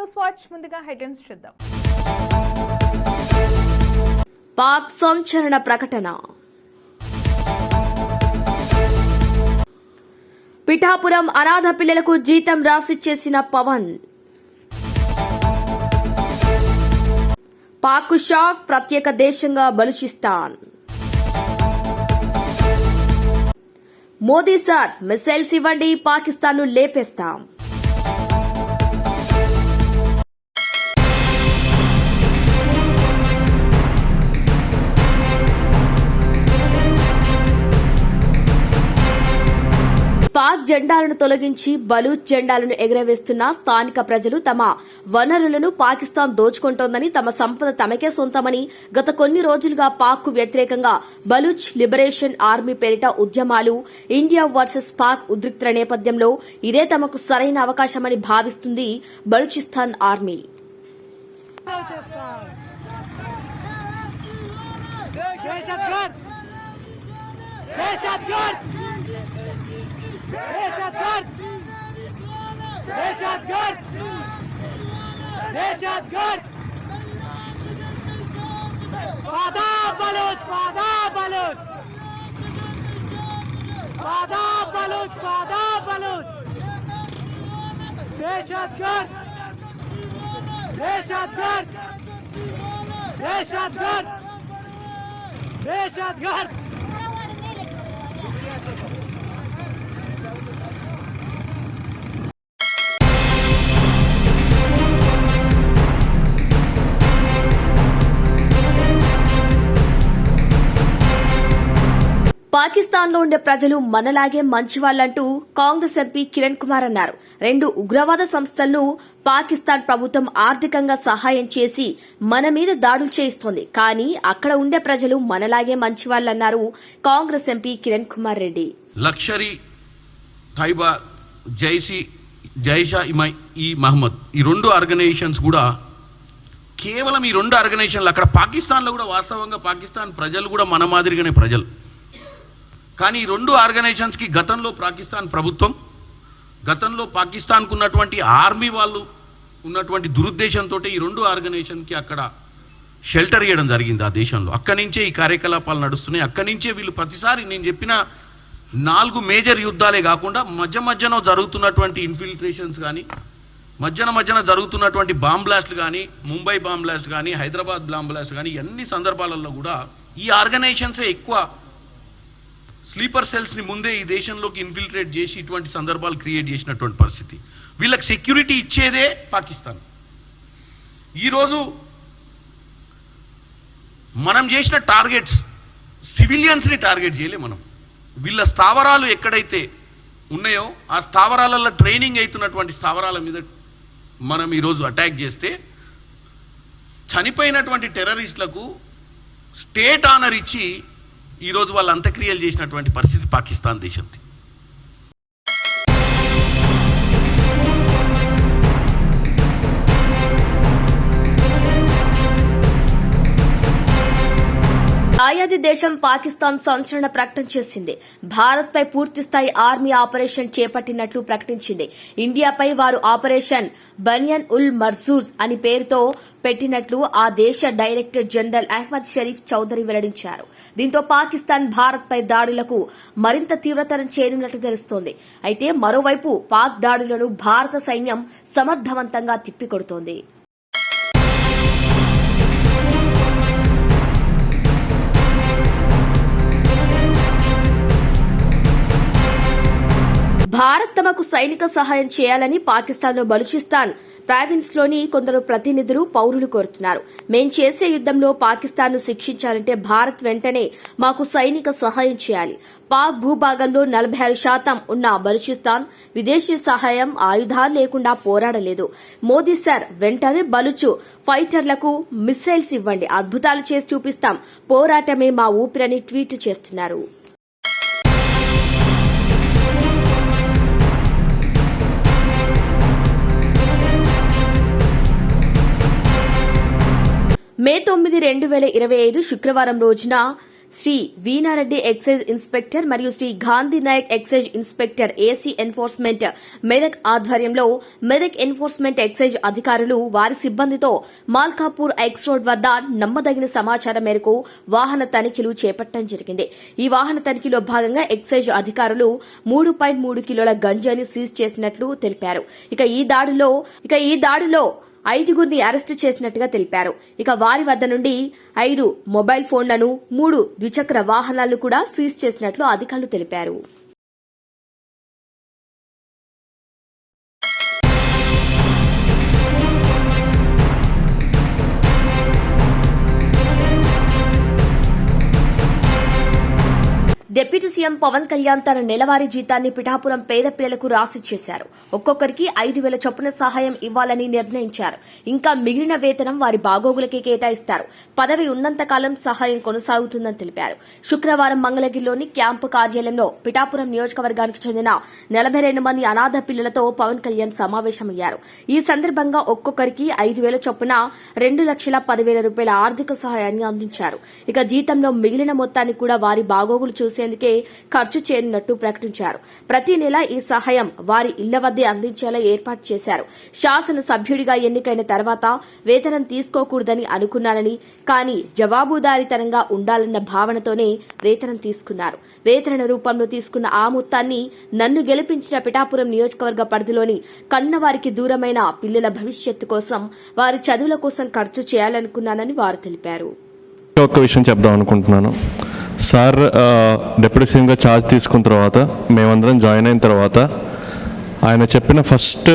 News watch ముందుగా headlines చూద్దాం. పాక్ సంచలన ప్రకటన. పిఠాపురం అనాథ పిల్లలకు జీతం రాసి చేసిన పవన్. పాక్ షాక్ ప్రత్యేక దేశంగా బలుచిస్తాన్. మోదీ సార్ మిసైల్స్ ఇవ్వండి పాకిస్తాన్ను లేపేస్తాం. జెండాలను తొలగించి బలూచ్ జెండాలను ఎగరవేస్తున్న స్థానిక ప్రజలు తమ వనరులను పాకిస్తాన్ దోచుకుంటోందని తమ సంపద తమకే సొంతమని గత కొన్ని రోజులుగా పాక్కు వ్యతిరేకంగా బలూచ్ లిబరేషన్ ఆర్మీ పేరిట ఉద్యమాలు ఇండియా వర్సెస్ పాక్ ఉద్రిక్తుల నేపథ్యంలో ఇదే తమకు సరైన అవకాశమని భావిస్తుంది బలూచిస్తాన్ ఆర్మీ. دهشتگرد దేశ Reşatkar! Reşatkar! Reşatkar! Badab Baloch! Badab Baloch! Badab Baloch! Badab Baloch! Reşatkar! Reşatkar! Reşatkar! Reşatkar! పాకిస్తాన్లో ఉండే ప్రజలు మనలాగే మంచివాళ్ళంటూ కాంగ్రెస్ ఎంపీ కిరణ్ కుమార్ అన్నారు. రెండు ఉగ్రవాద సంస్థలను పాకిస్తాన్ ప్రభుత్వం ఆర్థికంగా సహాయం చేసి మన మీద దాడులు చేయిస్తోంది. కానీ అక్కడ ఉండే ప్రజలు మనలాగే మంచివాళ్ళన్నారు కాంగ్రెస్ ఎంపీ కిరణ్ కుమార్ రెడ్డి. లక్షరీ తైబా జైసి జైషా ఇమై ఈ మహమ్మద్ ఈ రెండు ఆర్గనైజేషన్స్ కూడా కేవలం ఈ రెండు ఆర్గనైజేషన్లు అక్కడ పాకిస్తాన్లో కూడా వాస్తవంగా పాకిస్తాన్ ప్రజలు కూడా మన మాదిరిగానే ప్రజలు. కానీ ఈ రెండు ఆర్గనైజేషన్స్కి గతంలో పాకిస్తాన్ ప్రభుత్వం గతంలో పాకిస్తాన్కు ఉన్నటువంటి ఆర్మీ వాళ్ళు ఉన్నటువంటి దురుద్దేశంతో ఈ రెండు ఆర్గనైజేషన్కి అక్కడ షెల్టర్ ఇవ్వడం జరిగింది ఆ దేశంలో. అక్కడి నుంచే ఈ కార్యకలాపాలు నడుస్తున్నాయి. అక్కడి నుంచే వీళ్ళు ప్రతిసారి నేను చెప్పిన నాలుగు మేజర్ యుద్ధాలే కాకుండా మధ్య మధ్యన జరుగుతున్నటువంటి ఇన్ఫిల్ట్రేషన్స్ కానీ మధ్యన మధ్యన జరుగుతున్నటువంటి బాంబ్ బ్లాస్ట్లు కానీ ముంబై బాంబ్ బ్లాస్ట్ కానీ హైదరాబాద్ బాంబ్ బ్లాస్ట్ కానీ అన్ని సందర్భాలలో కూడా ఈ ఆర్గనైజేషన్సే ఎక్కువ స్లీపర్ సెల్స్ని ముందే ఈ దేశంలోకి ఇన్ఫిల్ట్రేట్ చేసి ఇటువంటి సందర్భాలు క్రియేట్ చేసినటువంటి పరిస్థితి. వీళ్ళకి సెక్యూరిటీ ఇచ్చేదే పాకిస్తాన్. ఈరోజు మనం చేసిన టార్గెట్స్ సివిలియన్స్ని టార్గెట్ చేయలే మనం. వీళ్ళ స్థావరాలు ఎక్కడైతే ఉన్నాయో ఆ స్థావరాలలో ట్రైనింగ్ అవుతున్నటువంటి స్థావరాల మీద మనం ఈరోజు అటాక్ చేస్తే చనిపోయినటువంటి టెర్రరిస్టులకు స్టేట్ ఆనర్ ఇచ్చి ఈరోజు వాళ్ళు అంత్యక్రియలు చేసినటువంటి పరిస్థితి పాకిస్తాన్ దేశంది. దేశం పాకిస్తాన్ సంచలన ప్రకటన చేసింది. భారత్పై పూర్తిస్థాయి పూర్తి స్థాయి ఆర్మీ ఆపరేషన్ చేపట్టినట్లు ప్రకటించింది. ఇండియాపై వారు ఆపరేషన్ బనియన్ ఉల్ మర్జూర్ అని పేరుతో పెట్టినట్లు ఆ దేశ డైరెక్టర్ జనరల్ అహ్మద్ షరీఫ్ చౌదరి వెల్లడించారు. దీంతో పాకిస్తాన్ భారత్పై దాడులకు మరింత తీవ్రతరం చేరినట్లు తెలుస్తోంది. అయితే మరోవైపు పాక్ దాడులను భారత సైన్యం సమర్థవంతంగా తిప్పికొడుతోంది. భారత్ తమకు సైనిక సహాయం చేయాలని పాకిస్తాన్లో బలూచిస్తాన్ ప్రావిన్స్లోని కొందరు ప్రతినిధులు పౌరులు కోరుతున్నారు. మేం చేసే యుద్దంలో పాకిస్తాన్ను శిక్షించాలంటే భారత్ వెంటనే మాకు సైనిక సహాయం చేయాలి. పాక్ భూభాగంలో నలభై ఆరు శాతం ఉన్న బలూచిస్తాన్ విదేశీ సహాయం ఆయుధాలు లేకుండా పోరాడలేదు. మోదీ సార్ వెంటనే బలుచు ఫైటర్లకు మిస్సైల్స్ ఇవ్వండి. అద్భుతాలు చేసి చూపిస్తాం. పోరాటమే మా ఊపిరని ట్వీట్ చేస్తున్నారు. రెండు వేల ఇరవై ఐదు శుక్రవారం రోజున శ్రీ వీణారెడ్డి ఎక్సైజ్ ఇన్స్పెక్టర్ మరియు Shri Gandhi Naik excise inspector AC enforcement Medak ఆధ్వర్యంలో మెదక్ ఎన్ఫోర్స్మెంట్ ఎక్సైజ్ అధికారులు వారి సిబ్బందితో మాల్కాపూర్ ఎక్స్ రోడ్ వద్ద నమ్మదగిన సమాచారం మేరకు వాహన తనిఖీలు చేపట్టడం జరిగింది. ఈ వాహన తనిఖీలో భాగంగా ఎక్సైజ్ అధికారులు మూడు పాయింట్ మూడు కిలోల గంజాని సీజ్ చేసినట్లు తెలిపారు. ఇక ఈ దాడిలో ఇక ఈ దాడిలో ఐదుగురిని అరెస్టు చేసినట్టుగా తెలిపారు. ఇక వారి వద్ద నుండి ఐదు మొబైల్ ఫోన్లను మూడు ద్విచక్ర వాహనాలను కూడా సీజ్ చేసినట్లు అధికారులు తెలిపారు. డిప్యూటీ సీఎం పవన్ కళ్యాణ్ తన నెలవారీ జీతాన్ని పిఠాపురం పేద పిల్లలకు రాసి చేశారు. ఒక్కొక్కరికి ఐదు వేల చొప్పున సహాయం ఇవ్వాలని నిర్ణయించారు. ఇంకా మిగిలిన వేతనం వారి బాగోగులకే కేటాయిస్తారు. పదవి ఉన్నంతకాలం సహాయం కొనసాగుతుందని తెలిపారు. శుక్రవారం మంగళగిరిలోని క్యాంపు కార్యాలయంలో పిఠాపురం నియోజకవర్గానికి చెందిన నలభై రెండు మంది అనాథ పిల్లలతో పవన్ కళ్యాణ్ సమావేశమయ్యారు. ఈ సందర్భంగా ఒక్కొక్కరికి ఐదు వేల చొప్పున రెండు లక్షల పదివేల రూపాయల ఆర్థిక సహాయాన్ని అందించారు. ఇక జీతంలో మిగిలిన మొత్తాన్ని కూడా వారి బాగోగులు చూసేందుకే ఖర్చు చేయనున్నట్టు ప్రకటించారు. ప్రతి నెల ఈ సహాయం వారి ఇళ్ళ వద్దే అందించేలా ఏర్పాటు చేశారు. శాసన సభ్యుడిగా ఎన్నికైన తర్వాత వేతనం తీసుకోకూడదని అనుకున్నానని కానీ జవాబుదారీతనంగా ఉండాలన్న భావనతోనే వేతనం తీసుకున్నారు. వేతన రూపంలో తీసుకున్న ఆ మొత్తాన్ని నన్ను గెలిపించిన పిఠాపురం నియోజకవర్గ పరిధిలోని కన్నవారికి దూరమైన పిల్లల భవిష్యత్తు కోసం వారి చదువుల కోసం ఖర్చు చేయాలనుకున్నానని వారు తెలిపారు. ఒక్క విషయం చెప్దాం అనుకుంటున్నాను. సార్ ఆ, డిప్యూటీ సీఎంగా ఛార్జ్ తీసుకున్న తర్వాత మేమందరం జాయిన్ అయిన తర్వాత ఆయన చెప్పిన ఫస్ట్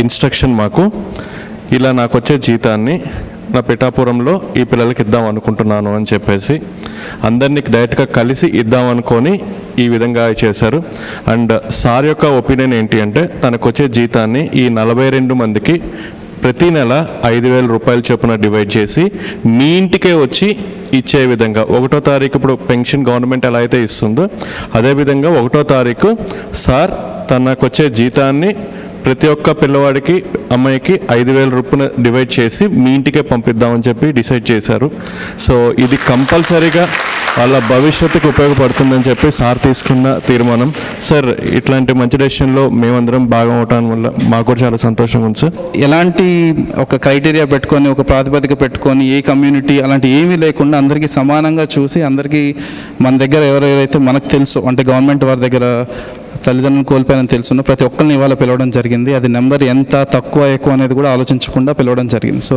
ఇన్స్ట్రక్షన్ మాకు ఇలా నాకు వచ్చే జీతాన్ని నా పిఠాపురంలో ఈ పిల్లలకి ఇద్దాం అనుకుంటున్నాను అని చెప్పేసి అందరినీ డైరెక్ట్గా కలిసి ఇద్దాం అనుకొని ఈ విధంగా చేశారు. అండ్ సార్ యొక్క ఒపీనియన్ ఏంటి అంటే తనకు వచ్చే జీతాన్ని ఈ నలభై రెండు మందికి ప్రతి నెల ఐదు వేల రూపాయల చొప్పున డివైడ్ చేసి మీ ఇంటికే వచ్చి ఇచ్చే విధంగా ఒకటో తారీఖు ఇప్పుడు పెన్షన్ గవర్నమెంట్ ఎలా అయితే ఇస్తుందో అదేవిధంగా ఒకటో తారీఖు సార్ తనకు వచ్చే జీతాన్ని ప్రతి ఒక్క పిల్లవాడికి అమ్మాయికి ఐదు వేల రూపాయలు డివైడ్ చేసి మీ ఇంటికే పంపిద్దామని చెప్పి డిసైడ్ చేశారు. సో ఇది కంపల్సరీగా వాళ్ళ భవిష్యత్తుకు ఉపయోగపడుతుందని చెప్పి సార్ తీసుకున్న తీర్మానం. సార్ ఇట్లాంటి మంచి డెసిషన్లో మేమందరం భాగం అవటం వల్ల మాకు కూడా చాలా సంతోషంగా ఉంది సార్. ఎలాంటి ఒక క్రైటీరియా పెట్టుకొని ఒక ప్రాతిపదిక పెట్టుకొని ఏ కమ్యూనిటీ అలాంటి ఏమీ లేకుండా అందరికీ సమానంగా చూసి అందరికీ మన దగ్గర ఎవరెవరైతే మనకు తెలుసు అంటే గవర్నమెంట్ వారి దగ్గర తల్లిదండ్రులను కోల్పోయానని తెలుసున్న ప్రతి ఒక్కరిని ఇవాళ పిలవడం జరిగింది. అది నెంబర్ ఎంత తక్కువ ఎక్కువ అనేది కూడా ఆలోచించకుండా పిలవడం జరిగింది. సో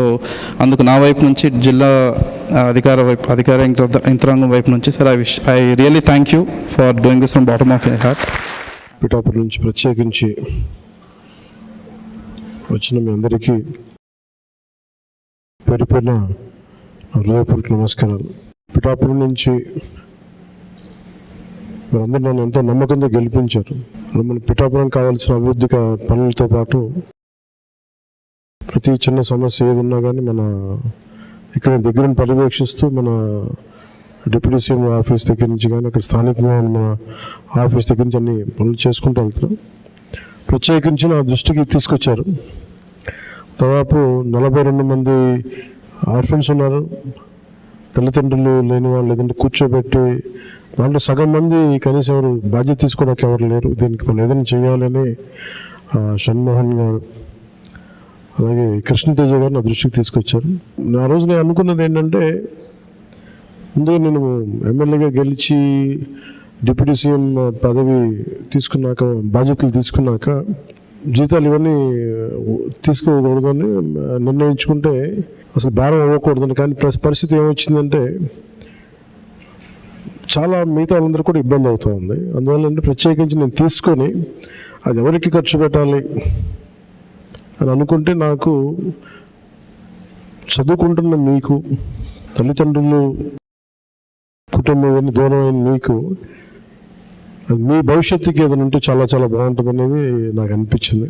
అందుకు నా వైపు నుంచి జిల్లా అధికార వైపు అధికార యంత్రాంగం వైపు నుంచి sir I wish I really thank you for doing this from bottom of your heart. Pithapuram నుంచి ప్రత్యేకించి వచ్చిన మీ అందరికీ పేరు పేరున హృదయపూర్వక నమస్కారాలు. పిఠాపురం నుంచి మీరందరూ నన్ను ఎంతో నమ్మకంతో గెలిపించారు. మన పిఠాపురం కావాల్సిన అభివృద్ధి పనులతో పాటు ప్రతి చిన్న సమస్య ఏదున్నా కానీ మన ఇక్కడ దగ్గరని పర్యవేక్షిస్తూ మన డిప్యూటీ సీఎం ఆఫీస్ దగ్గర నుంచి కానీ అక్కడ స్థానికంగా మన ఆఫీస్ దగ్గర నుంచి అన్ని పనులు చేసుకుంటూ వెళ్తున్నాం. ప్రత్యేకించి నా దృష్టికి తీసుకొచ్చారు. దాదాపు నలభై రెండు మంది ఆర్ఫన్స్ ఉన్నారు. తల్లిదండ్రులు లేని వాళ్ళు లేదంటే కూర్చోబెట్టి దాంట్లో సగం మంది కనీసం ఎవరు బాధ్యత తీసుకోవడానికి ఎవరు లేరు. దీనికి మనం ఏదైనా చేయాలని షణ్మోహన్ గారు అలాగే కృష్ణతేజ గారు నా దృష్టికి తీసుకొచ్చారు. నా రోజు నేను అనుకున్నది ఏంటంటే ముందుగా నేను ఎమ్మెల్యేగా గెలిచి డిప్యూటీ సీఎం పదవి తీసుకున్నాక బాధ్యతలు తీసుకున్నాక జీతాలు ఇవన్నీ తీసుకోకూడదని నిర్ణయించుకుంటే అసలు భారం అవ్వకూడదని. కానీ పరిస్థితి ఏమొచ్చిందంటే చాలా మిగతా వాళ్ళందరూ కూడా ఇబ్బంది అవుతుంది అందువల్ల అంటే ప్రత్యేకించి నేను తీసుకొని అది ఎవరికి ఖర్చు పెట్టాలి అని అనుకుంటే నాకు చదువుకుంటున్న మీకు తల్లిదండ్రులు కుటుంబం దూరమైన మీకు అది మీ భవిష్యత్తుకి ఏదైనా ఉంటే చాలా చాలా బాగుంటుంది అనేది నాకు అనిపించింది.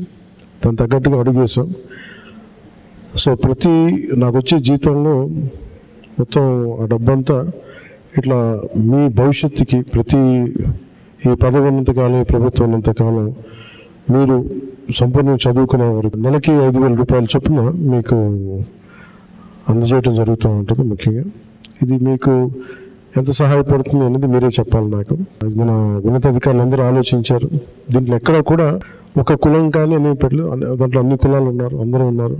దాని తగ్గట్టుగా అడుగు సో ప్రతి నాకు వచ్చే జీతంలో మొత్తం ఆ డబ్బంతా ఇట్లా మీ భవిష్యత్తుకి ప్రతి ఈ పదవి ఉన్నంతకాలం ఈ ప్రభుత్వం ఉన్నంతకాలం మీరు సంపూర్ణ చదువుకునే వరకు నెలకి ఐదు వేల రూపాయలు చొప్పున మీకు అందజేయడం జరుగుతూ ఉంటుంది ముఖ్యంగా. ఇది మీకు ఎంత సహాయపడుతుంది అనేది మీరే చెప్పాలి నాకు. మన ఉన్నతాధికారులు అందరూ ఆలోచించారు. దీంట్లో ఎక్కడ కూడా ఒక కులం కానీ అనే పెట్టలేదు దాంట్లో అన్ని కులాలు ఉన్నారు అందరూ ఉన్నారు.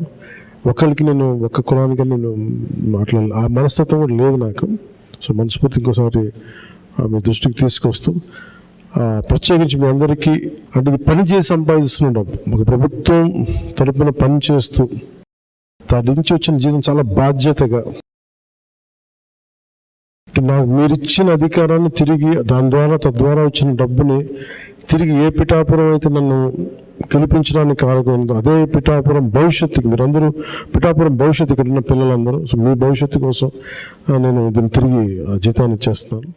ఒకరికి నేను ఒక్క కులానికి నేను మాట్లాడాలి ఆ మనస్తత్వం కూడా లేదు నాకు. సో మనస్ఫూర్తి ఇంకోసారి మీ దృష్టికి తీసుకొస్తూ ప్రత్యేకించి మీ అందరికీ అంటే ఇది పని చేసి సంపాదిస్తున్నాం ఒక ప్రభుత్వం తరపున పని చేస్తూ దాని నుంచి వచ్చిన జీతం చాలా బాధ్యతగా నాకు మీరిచ్చిన అధికారాన్ని తిరిగి దాని ద్వారా తద్వారా వచ్చిన డబ్బుని తిరిగి ఏ పిఠాపురం అయితే నన్ను గెలిపించడానికి కారకమైందో అదే పిఠాపురం భవిష్యత్తుకి మీరందరూ పిఠాపురం భవిష్యత్తు ఇక్కడ ఉన్న పిల్లలందరూ సో మీ భవిష్యత్తు కోసం నేను దీన్ని తిరిగి ఆ, జీతాన్ని ఇచ్చేస్తున్నాను.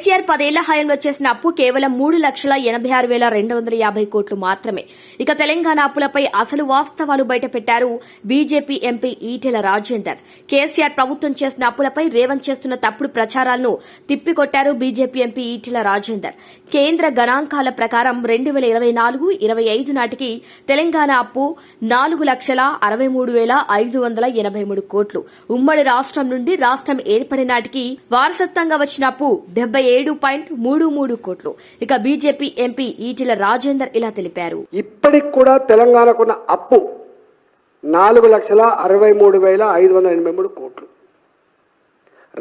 కేసీఆర్ పదేళ్ళ హయాంలో చేసిన అప్పు కేవలం మూడు లక్షల ఎనభై ఆరు వేల రెండు వందల యాభై కోట్లు మాత్రమే. ఇక తెలంగాణ అప్పులపై అసలు వాస్తవాలు బయటపెట్టారు బీజేపీ ఎంపీ ఈటెల రాజేందర్. కేసీఆర్ ప్రభుత్వం చేసిన అప్పులపై రేవంత్ చేస్తున్న తప్పుడు ప్రచారాలను తిప్పికొట్టారు బీజేపీ ఎంపీ ఈటెల రాజేందర్. కేంద్ర గణాంకాల ప్రకారం రెండు వేల ఇరవై నాలుగు ఇరవై ఐదు నాటికి తెలంగాణ అప్పు నాలుగు లక్షల అరవై మూడు వేల ఐదు వందల ఎనభై మూడు కోట్లు. ఉమ్మడి రాష్ట్రం నుండి రాష్ట్రం ఏర్పడి నాటికి వారసత్వంగా వచ్చిన అప్పు డెబ్బై ఏడు పాయింట్ మూడు మూడు కోట్లు. ఇక బీజేపీ ఎంపీ ఈటెల రాజేందర్ ఇలా తెలిపారు. ఇప్పటికి కూడా తెలంగాణకున్న అప్పు నాలుగు లక్షల అరవై మూడు వేల ఐదు వందల ఎనభై మూడు కోట్లు.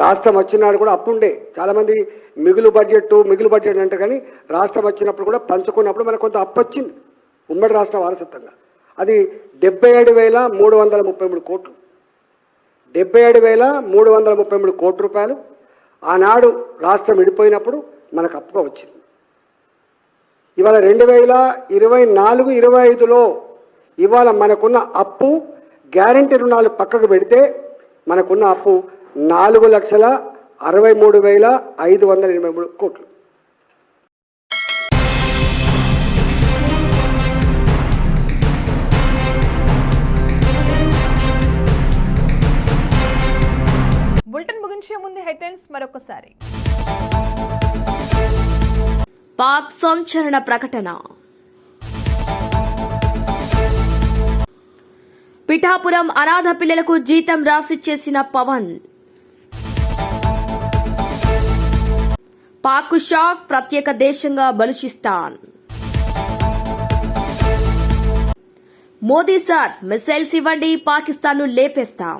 రాష్ట్రం వచ్చినాడు కూడా అప్పు ఉండే. చాలామంది మిగులు బడ్జెట్ మిగులు బడ్జెట్ అంటారు కానీ రాష్ట్రం వచ్చినప్పుడు కూడా పంచుకున్నప్పుడు మనకు కొంత అప్పు వచ్చింది. ఉమ్మడి రాష్ట్ర వారసత్వంగా. అది డెబ్బై ఏడు వేల మూడు వందల ముప్పై మూడు కోట్లు. డెబ్బై ఏడు వేల మూడు వందల ముప్పై మూడు కోట్ల రూపాయలు ఆనాడు రాష్ట్రం విడిపోయినప్పుడు మనకు అప్పుగా వచ్చింది. ఇవాళ రెండు వేల ఇరవై నాలుగు ఇరవై ఐదులో ఇవాళ మనకున్న అప్పు గ్యారంటీ రుణాలు పక్కకు పెడితే మనకున్న అప్పు నాలుగు లక్షల అరవై మూడు వేల ఐదు వందల ఎనభై మూడు కోట్లు. మరొకసారి. పాక్ సంచలన ప్రకటన. పిఠాపురం అనాథ పిల్లలకు జీతం రాసి చేసిన పవన్. పాక్ షాక్ ప్రత్యేక దేశంగా బలుచిస్తాన్. మోదీ సార్ మిసైల్స్ ఇవ్వండి పాకిస్తాన్ను లేపేస్తాం.